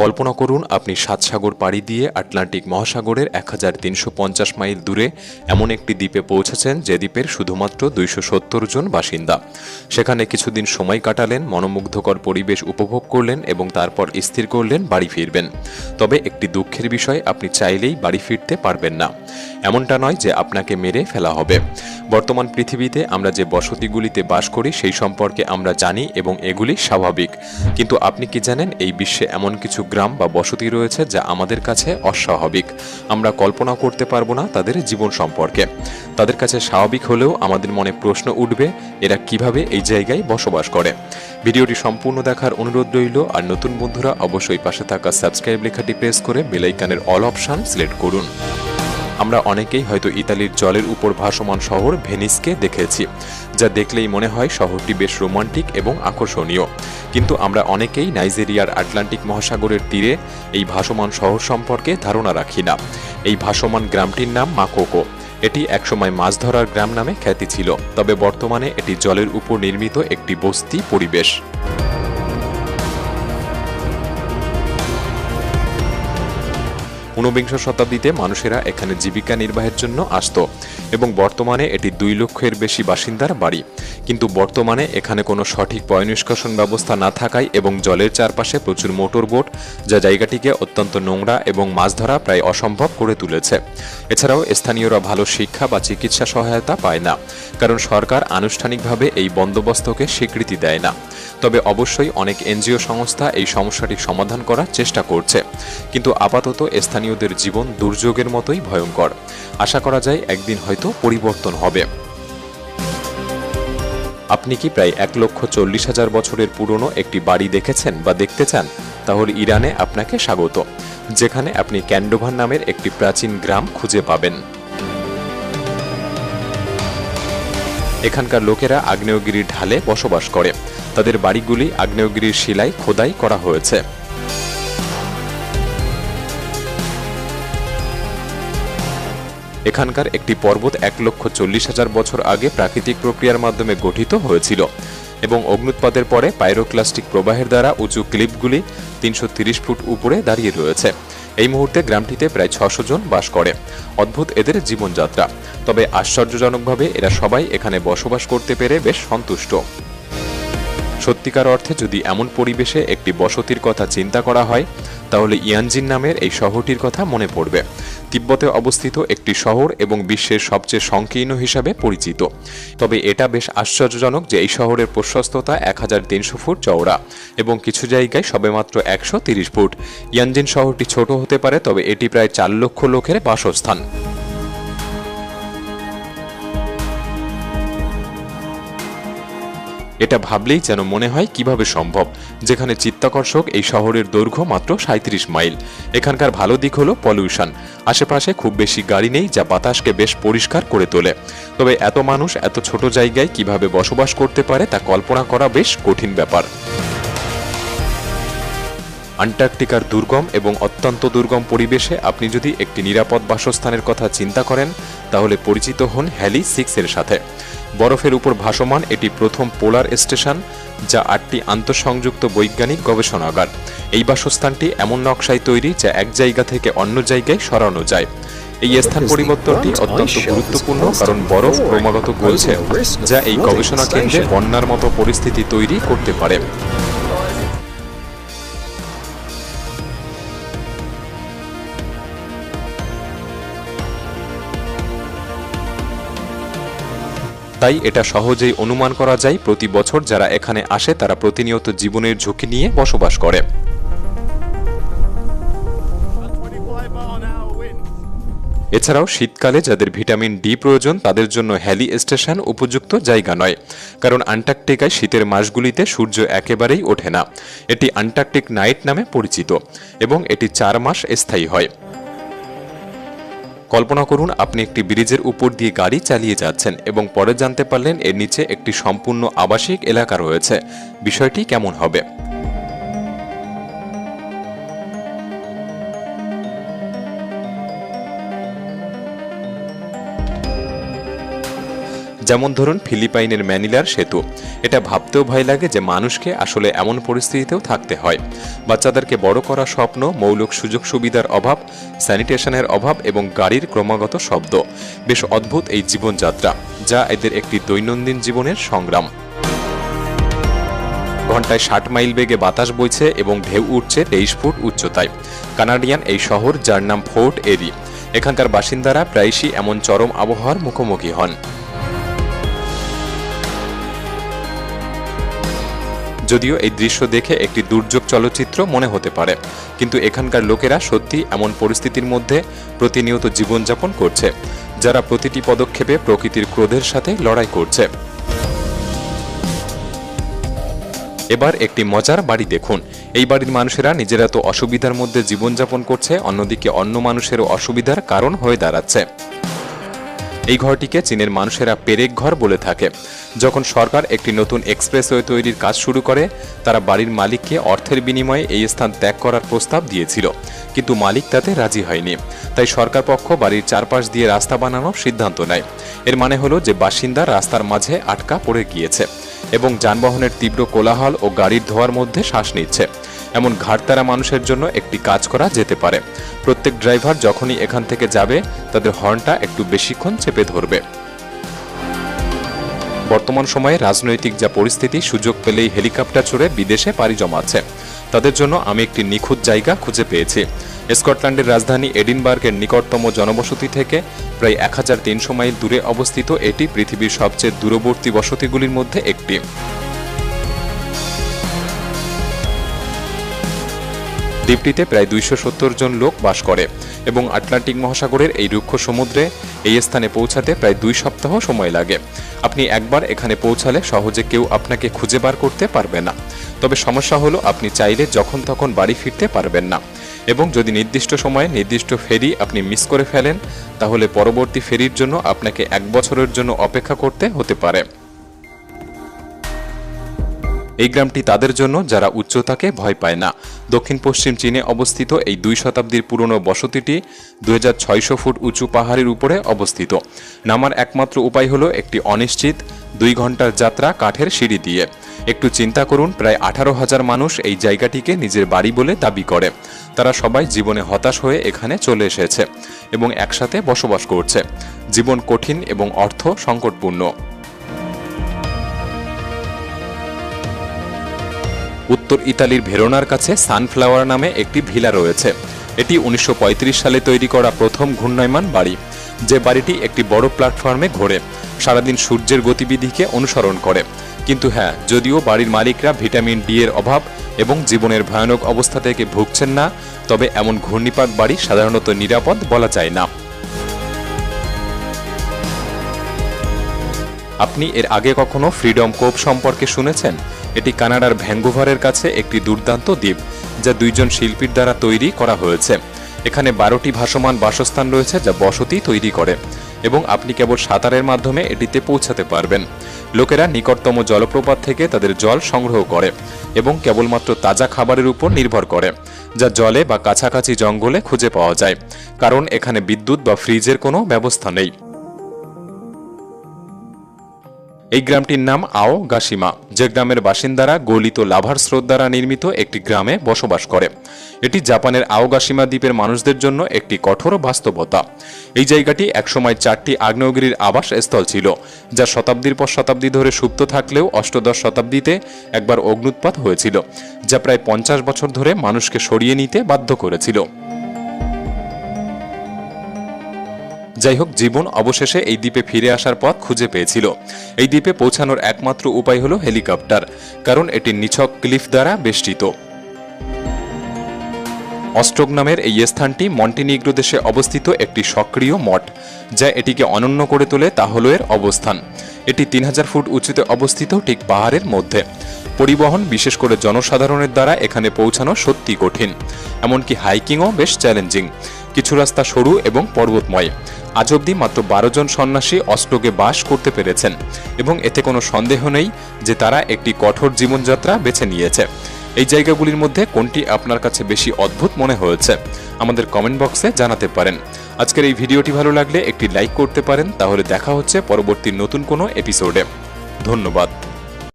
কল্পনা করুন, আপনি সাত সাগর পাড়ি দিয়ে আটলান্টিক মহাসাগরের এক হাজার তিনশো পঞ্চাশ মাইল দূরে এমন একটি দ্বীপে পৌঁছেছেন যে দ্বীপের শুধুমাত্র দুইশো সত্তর জন বাসিন্দা। সেখানে কিছুদিন সময় কাটালেন, মনোমুগ্ধকর পরিবেশ উপভোগ করলেন এবং তারপর স্থির করলেন, বাড়ি ফিরবেন। তবে একটি দুঃখের বিষয়, আপনি চাইলেই বাড়ি ফিরতে পারবেন না। এমনটা নয় যে আপনাকে মেরে ফেলা হবে। বর্তমান পৃথিবীতে আমরা যে বসতিগুলিতে বাস করি, সেই সম্পর্কে আমরা জানি এবং এগুলি স্বাভাবিক। কিন্তু আপনি কি জানেন, এই বিশ্বে এমন কিছু গ্রাম বা বসতি রয়েছে যা আমাদের কাছে অস্বাভাবিক? আমরা কল্পনা করতে পারব না তাদের জীবন সম্পর্কে। তাদের কাছে স্বাভাবিক হলেও আমাদের মনে প্রশ্ন উঠবে, এরা কীভাবে এই জায়গায় বসবাস করে? ভিডিওটি সম্পূর্ণ দেখার অনুরোধ রইল, আর নতুন বন্ধুরা অবশ্যই পাশে থাকা সাবস্ক্রাইব লেখাটি প্রেস করে বেলাইকানের অল অপশান সিলেক্ট করুন। আমরা অনেকেই হয়তো ইতালির জলের উপর ভাসমান শহর ভেনিসকে দেখেছি, যা দেখলেই মনে হয় শহরটি বেশ রোমান্টিক এবং আকর্ষণীয়। কিন্তু আমরা অনেকেই নাইজেরিয়ার আটলান্টিক মহাসাগরের তীরে এই ভাসমান শহর সম্পর্কে ধারণা রাখি না। এই ভাসমান গ্রামটির নাম মাকোকো। এটি একসময় মাছ ধরার গ্রাম নামে খ্যাতি ছিল, তবে বর্তমানে এটি জলের উপর নির্মিত একটি বস্তি পরিবেশ। ঊনবিংশ শতাব্দীতে মানুষেরা এখানে জীবিকা নির্বাহের জন্য আসত। এবং বর্তমানে এটি দুই লক্ষের বেশি বাসিন্দার বাড়ি। কিন্তু বর্তমানে এখানে কোনো সঠিক পয়নিষ্কাশন ব্যবস্থা না থাকায় এবং জলের চারপাশে প্রচুর মোটর বোট, যা জায়গাটিকে অত্যন্ত নোংরা এবং মাছ ধরা প্রায় অসম্ভব করে তুলেছে। এছাড়াও স্থানীয়রা ভালো শিক্ষা বা চিকিৎসা সহায়তা পায় না, কারণ সরকার আনুষ্ঠানিকভাবে এই বন্দোবস্তকে স্বীকৃতি দেয় না। তবে অবশ্যই অনেক এনজিও সংস্থা এই সমস্যাটি সমাধান করার চেষ্টা করছে। কিন্তু আপাতত স্থানীয়দের জীবন দুর্যোগের মতোই ভয়ঙ্কর। আশা করা যায় একদিন হয়তো পরিবর্তন হবে। আপনি কি প্রায় এক লক্ষ চল্লিশ হাজার বছরের পুরনো একটি বাড়ি দেখেছেন বা দেখতে চান? তাহলে ইরানে আপনাকে স্বাগত, যেখানে আপনি ক্যান্ডোভান নামের একটি প্রাচীন গ্রাম খুঁজে পাবেন। এখানকার লোকেরা আগ্নেয়গিরির ঢালে বসবাস করে। তাদের বাড়িগুলি আগ্নেয়গিরির শিলায় খোদাই করা হয়েছে। এখানকার একটি পর্বত এক লক্ষ চল্লিশ হাজার বছর আগে প্রাকৃতিক প্রক্রিয়ার মাধ্যমে গঠিত হয়েছিল এবং অগ্নুৎপাতের পরে পাইরোক্লাস্টিক প্রবাহের দ্বারা উঁচু ক্লিপগুলি তিনশো ফুট উপরে দাঁড়িয়ে রয়েছে। এই মুহূর্তে গ্রামটিতে প্রায় ছশো জন বাস করে। অদ্ভুত এদের জীবনযাত্রা। তবে আশ্চর্যজনকভাবে এরা সবাই এখানে বসবাস করতে পেরে বেশ সন্তুষ্ট। সত্যিকার অর্থে যদি এমন পরিবেশে একটি বসতির কথা চিন্তা করা হয়, তাহলে ইয়ানজিন নামের এই শহরটির কথা মনে পড়বে। তিব্বতে অবস্থিত একটি শহর এবং বিশ্বের সবচেয়ে সংকীর্ণ হিসাবে পরিচিত। তবে এটা বেশ আশ্চর্যজনক যে এই শহরের প্রশস্ততা এক হাজার তিনশো ফুট চওড়া এবং কিছু জায়গায় সবেমাত্র একশো ফুট। ইয়ানজিন শহরটি ছোট হতে পারে, তবে এটি প্রায় চার লক্ষ লোকের বাসস্থান। এটা ভাবলেই যেন মনে হয় কীভাবে সম্ভব, যেখানে চিত্তাকর্ষক এই শহরের দৈর্ঘ্য মাত্র সাঁত্রিশ মাইল। এখানকার ভালো দিক হলো পলিউশন। আশেপাশে খুব বেশি গাড়ি নেই যা বাতাসকে বেশ পরিষ্কার করে তোলে। তবে এত মানুষ এত ছোট জায়গায় কীভাবে বসবাস করতে পারে তা কল্পনা করা বেশ কঠিন ব্যাপার। আন্টার্কটিকার দুর্গম এবং অত্যন্ত দুর্গম পরিবেশে আপনি যদি একটি নিরাপদ বাসস্থানের কথা চিন্তা করেন তাহলে পরিচিত হন হ্যালি সিক্সের সাথে। বরফের উপর ভাসমান এটি প্রথম পোলার স্টেশন, যা আটটি আন্তঃসংযুক্ত বৈজ্ঞানিক গবেষণাগার। এই বাসস্থানটি এমন নকশায় তৈরি, যা এক জায়গা থেকে অন্য জায়গায় সরানো যায়। এই স্থান পরিবর্তনটি অত্যন্ত গুরুত্বপূর্ণ, কারণ বরফ ক্রমাগত গলছে, যা এই গবেষণা কেন্দ্রে বন্যার মতো পরিস্থিতি তৈরি করতে পারে। তাই এটা সহজেই অনুমান করা যায় প্রতি বছর যারা এখানে আসে তারা প্রতিনিয়ত জীবনের ঝুঁকি নিয়ে বসবাস করে। এছাড়াও শীতকালে যাদের ভিটামিন ডি প্রয়োজন, তাদের জন্য হ্যালি স্টেশন উপযুক্ত জায়গা নয়। কারণ আন্টার্কটিকায় শীতের মাসগুলিতে সূর্য একেবারেই ওঠে না। এটি আন্টার্কটিক নাইট নামে পরিচিত এবং এটি চার মাস স্থায়ী হয়। কল্পনা করুন, আপনি একটি ব্রিজের উপর দিয়ে গাড়ি চালিয়ে যাচ্ছেন এবং পরে জানতে পারলেন এর নিচে একটি সম্পূর্ণ আবাসিক এলাকা রয়েছে। বিষয়টি কেমন হবে? যেমন ধরুন ফিলিপাইনের ম্যানিলার সেতু। এটা ভাবতেও ভয় লাগে যে মানুষকে আসলে এমন পরিস্থিতিতেও থাকতে হয়। বাচ্চাদেরকে বড় করা স্বপ্ন, মৌলিক সুযোগ সুবিধার অভাব, স্যানিটেশনের অভাব এবং গাড়ির ক্রমাগত শব্দ। বেশ অদ্ভুত এই জীবনযাত্রা, যা এদের একটি দৈনন্দিন জীবনের সংগ্রাম। ঘন্টায় ষাট মাইল বেগে বাতাস বইছে এবং ঢেউ উঠছে তেইশ ফুট উচ্চতায়। কানাডিয়ান এই শহর, যার নাম ফোর্ট এরি। এখানকার বাসিন্দারা প্রায়শই এমন চরম আবহাওয়ার মুখোমুখি হন। যদিও এই দৃশ্য দেখে একটি দুর্যোগ চলচ্চিত্র মনে হতে পারে। কিন্তু এখানকার লোকেরা সত্যি এমন পরিস্থিতির মধ্যে প্রতিনিয়ত জীবনযাপন করছে, যারা প্রতিটি পদক্ষেপে প্রকৃতির ক্রোধের সাথে লড়াই করছে। এবার একটি মজার বাড়ি দেখুন। এই বাড়ির মানুষেরা নিজেরা তো অসুবিধার মধ্যে জীবনযাপন করছে, অন্যদিকে অন্য মানুষেরও অসুবিধার কারণ হয়ে দাঁড়াচ্ছে। এই ঘরটিকে চীনের মানুষেরা পেরেক ঘর বলে থাকে। যখন সরকার একটি নতুন এক্সপ্রেসওয়ে তৈরির কাজ শুরু করে, তারা বাড়ির মালিককে অর্থের বিনিময়ে এই স্থান ত্যাগ করার প্রস্তাব দিয়েছিল। কিন্তু মালিক তাতে রাজি হয়নি। তাই সরকার পক্ষ বাড়ির চারপাশ দিয়ে রাস্তা বানানোর সিদ্ধান্ত নেয়। এর মানে হলো যে বাসিন্দা রাস্তার মাঝে আটকা পড়ে গিয়েছে এবং যানবাহনের তীব্র কোলাহল ও গাড়ির ধোয়ার মধ্যে শ্বাস নিচ্ছে। এমন ঘাটতারা মানুষের জন্য একটি কাজ করা যেতে পারে। প্রত্যেক ড্রাইভার যখনই এখান থেকে যাবে, তাদের হর্নটা একটু বেশিক্ষণ চেপে ধরবে। বর্তমান সময়ে রাজনৈতিক যা পরিস্থিতি, সুযোগ পেলেই হেলিকপ্টার চড়ে বিদেশে পাড়ি জমাচ্ছে। তাদের জন্য আমি একটি নিখুঁত জায়গা খুঁজে পেয়েছি। স্কটল্যান্ডের রাজধানী এডিনবার্গের নিকটতম জনবসতি থেকে প্রায় এক হাজার তিনশো মাইল দূরে অবস্থিত এটি পৃথিবীর সবচেয়ে দূরবর্তী বসতিগুলির মধ্যে একটি। দ্বীপটিতে প্রায় দুইশো সত্তর জন লোক বাস করে এবং আটলান্টিক মহাসাগরের এই রুক্ষ সমুদ্রে এই স্থানে পৌঁছাতে প্রায় দুই সপ্তাহ সময় লাগে। আপনি একবার এখানে পৌঁছালে সহজে কেউ আপনাকে খুঁজে বার করতে পারবে না। তবে সমস্যা হলো আপনি চাইলে যখন তখন বাড়ি ফিরতে পারবেন না। এবং যদি নির্দিষ্ট সময়ে নির্দিষ্ট ফেরি আপনি মিস করে ফেলেন, তাহলে পরবর্তী ফেরির জন্য আপনাকে এক বছরের জন্য অপেক্ষা করতে হতে পারে। এই গ্রামটি তাদের জন্য যারা উচ্চতাকে ভয় পায় না। দক্ষিণ পশ্চিম চীনে অবস্থিত এই দুই শতাব্দীর পুরনো বসতিটি দুই হাজার ছয়শো ফুট উঁচু পাহাড়ের উপরে অবস্থিত। নামার একমাত্র উপায় হলো একটি অনিশ্চিত দুই ঘণ্টার যাত্রা কাঠের সিঁড়ি দিয়ে। একটু চিন্তা করুন, প্রায় আঠারো হাজার মানুষ এই জায়গাটিকে নিজের বাড়ি বলে দাবি করে। তারা সবাই জীবনে হতাশ হয়ে এখানে চলে এসেছে এবং একসাথে বসবাস করছে। জীবন কঠিন এবং অর্থ সংকটপূর্ণ। উত্তর ইতালির ভেরোনার কাছে সানফ্লাওয়ার নামে একটি ভিলা রয়েছে। এটি উনিশশো পঁয়ত্রিশ সালে তৈরি করা প্রথম ঘূর্ণয়মান বাড়ি, যে বাড়িটি একটি বড় প্ল্যাটফর্মে ঘোরে, সারাদিন সূর্যের গতিবিধিকে অনুসরণ করে। কিন্তু হ্যাঁ যদিও বাড়ির মালিকরা ভিটামিন ডি এর অভাব এবং জীবনের ভয়ানক অবস্থা থেকে ভুগছেন না, তবে এমন ঘূর্ণিপাক বাড়ি সাধারণত নিরাপদ বলা যায় না। আপনি এর আগে কখনো ফ্রিডম কোপ সম্পর্কে শুনেছেন? এটি কানাডার ভ্যাঙ্গুভারের কাছে একটি দুর্দান্ত দ্বীপ, যা দুইজন শিল্পীর দ্বারা তৈরি করা হয়েছে। এখানে বারোটি ভাসমান বাসস্থান রয়েছে, যা বসতি তৈরি করে, এবং আপনি কেবল সাঁতারের মাধ্যমে এটিতে পৌঁছাতে পারবেন। লোকেরা নিকটতম জলপ্রপাত থেকে তাদের জল সংগ্রহ করে, এবং কেবলমাত্র তাজা খাবারের উপর নির্ভর করে, যা জলে বা কাছাকাছি জঙ্গলে খুঁজে পাওয়া যায়, কারণ এখানে বিদ্যুৎ বা ফ্রিজের কোনো ব্যবস্থা নেই। এই গ্রামটির নাম আও গাসিমা। যে গ্রামের বাসিন্দারা গলিত লাভার স্রোত দ্বারা নির্মিত একটি গ্রামে বসবাস করে। এটি জাপানের আওগাসীমা দ্বীপের মানুষদের জন্য একটি কঠোর বাস্তবতা। এই জায়গাটি একসময় চারটি আগ্নেয়গিরির আবাস স্থল ছিল, যা শতাব্দীর পর শতাব্দী ধরে সুপ্ত থাকলেও অষ্টদশ শতাব্দীতে একবার অগ্নুৎপাত হয়েছিল, যা প্রায় পঞ্চাশ বছর ধরে মানুষকে সরিয়ে নিতে বাধ্য করেছিল। যাই হোক জীবন অবশেষে এই দ্বীপে ফিরে আসার পথ খুঁজে পেয়েছিল। এই দ্বীপে পৌঁছানোর একমাত্র উপায় হল হেলিকপ্টার, কারণ এটি নিছক ক্লিফ দ্বারা বেষ্টিত। অস্ট্রোক নামের এই স্থানটি মন্টিনিগ্রো দেশে অবস্থিত একটি সক্রিয় মঠ, যা এটিকে অনন্য করে তোলে তা হল এর অবস্থান। এটি তিন হাজার ফুট উঁচুতে অবস্থিত ঠিক পাহাড়ের মধ্যে। পরিবহন, বিশেষ করে জনসাধারণের দ্বারা এখানে পৌঁছানো সত্যি কঠিন। এমনকি হাইকিংও বেশ চ্যালেঞ্জিং। কিছু রাস্তা সরু এবং পর্বতময়। আজ অবধি মাত্র বারো জন সন্ন্যাসী অস্ট্রোকে বাস করতে পেরেছেন এবং এতে কোনো সন্দেহ নেই যে তারা একটি কঠোর জীবনযাত্রা বেছে নিয়েছে। এই জায়গাগুলির মধ্যে কোনটি আপনার কাছে বেশি অদ্ভুত মনে হয়েছে, আমাদের কমেন্ট বক্সে জানাতে পারেন। আজকের এই ভিডিওটি ভালো লাগলে একটি লাইক করতে পারেন, তাহলে দেখা হচ্ছে পরবর্তী নতুন কোনো এপিসোডে। ধন্যবাদ।